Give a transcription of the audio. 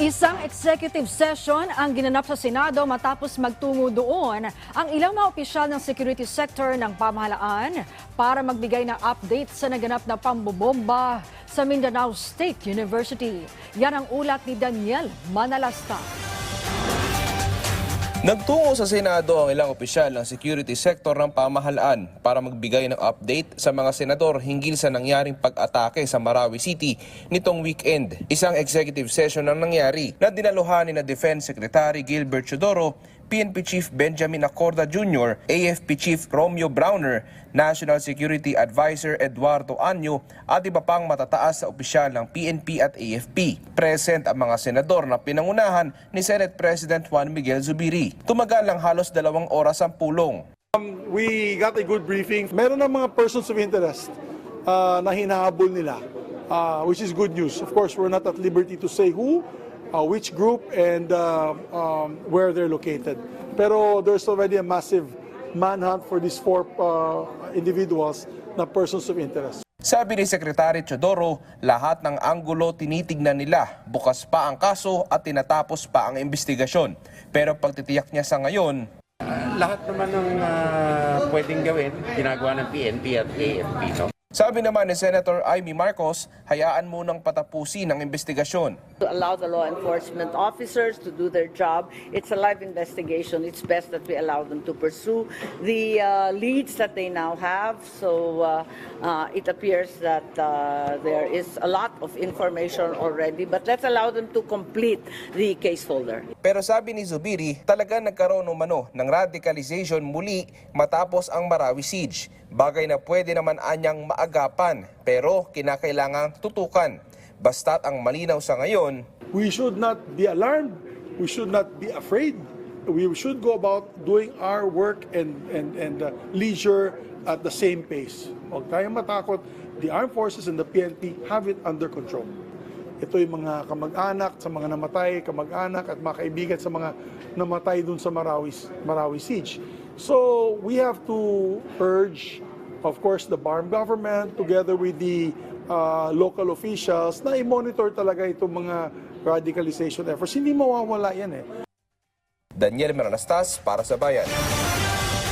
Isang executive session ang ginanap sa Senado matapos magtungo doon ang ilang mga opisyal ng security sector ng pamahalaan para magbigay ng update sa naganap na pambobomba sa Mindanao State University. Yan ang ulat ni Daniel Manalasta. Nagtungo sa Senado ang ilang opisyal ng security sector ng pamahalaan para magbigay ng update sa mga senador hinggil sa nangyaring pag-atake sa Marawi City nitong weekend. Isang executive session ang nangyari na dinaluhan ni na Defense Secretary Gilbert Chodoro, PNP Chief Benjamin Acorda Jr., AFP Chief Romeo Browner, National Security Advisor Eduardo Anyo at iba pang matataas sa opisyal ng PNP at AFP. Present ang mga senador na pinangunahan ni Senate President Juan Miguel Zubiri. Tumagal lang halos dalawang oras ang pulong. We got a good briefing. Meron ng mga persons of interest uh, na hinahabol nila, uh, which is good news. Of course, we're not at liberty to say who, uh, which group, and uh, um, where they're located. Pero there's already a massive manhunt for these four uh, individuals na persons of interest. Sabi ni Secretary Chodoro, lahat ng anggulo tinitignan nila, bukas pa ang kaso at tinatapos pa ang investigasyon. Pero pagtitiyak niya sa ngayon, lahat naman ng ah, pwedeng gawin, ginagawa ng PNP at AFP. No? Sabi naman ni Senator Amy Marcos, hayaan munang patapusin ang investigasyon. to allow the law enforcement officers to do their job. It's a live investigation. It's best that we allow them to pursue the uh, leads that they now have. So uh, uh, it appears that uh, there is a lot of information already, but let's allow them to complete the case folder. Pero sabi ni Zubiri, talaga nagkaroon umano ng radicalization muli matapos ang Marawi Siege. Bagay na pwede naman anyang maagapan pero kinakailangang tutukan. Basta't ang malinaw sa ngayon, We should not be alarmed. We should not be afraid. We should go about doing our work and, and, and uh, leisure at the same pace. Huwag tayong matakot. The armed forces and the PNP have it under control. Ito yung mga kamag-anak sa mga namatay, kamag-anak at mga kaibigan sa mga namatay dun sa Marawi, Marawi Siege. So we have to urge, of course, the BARM government together with the uh, local officials na i-monitor talaga itong mga radicalization efforts. Hindi mawawala yan eh. Daniel Meranastas para sa Bayan.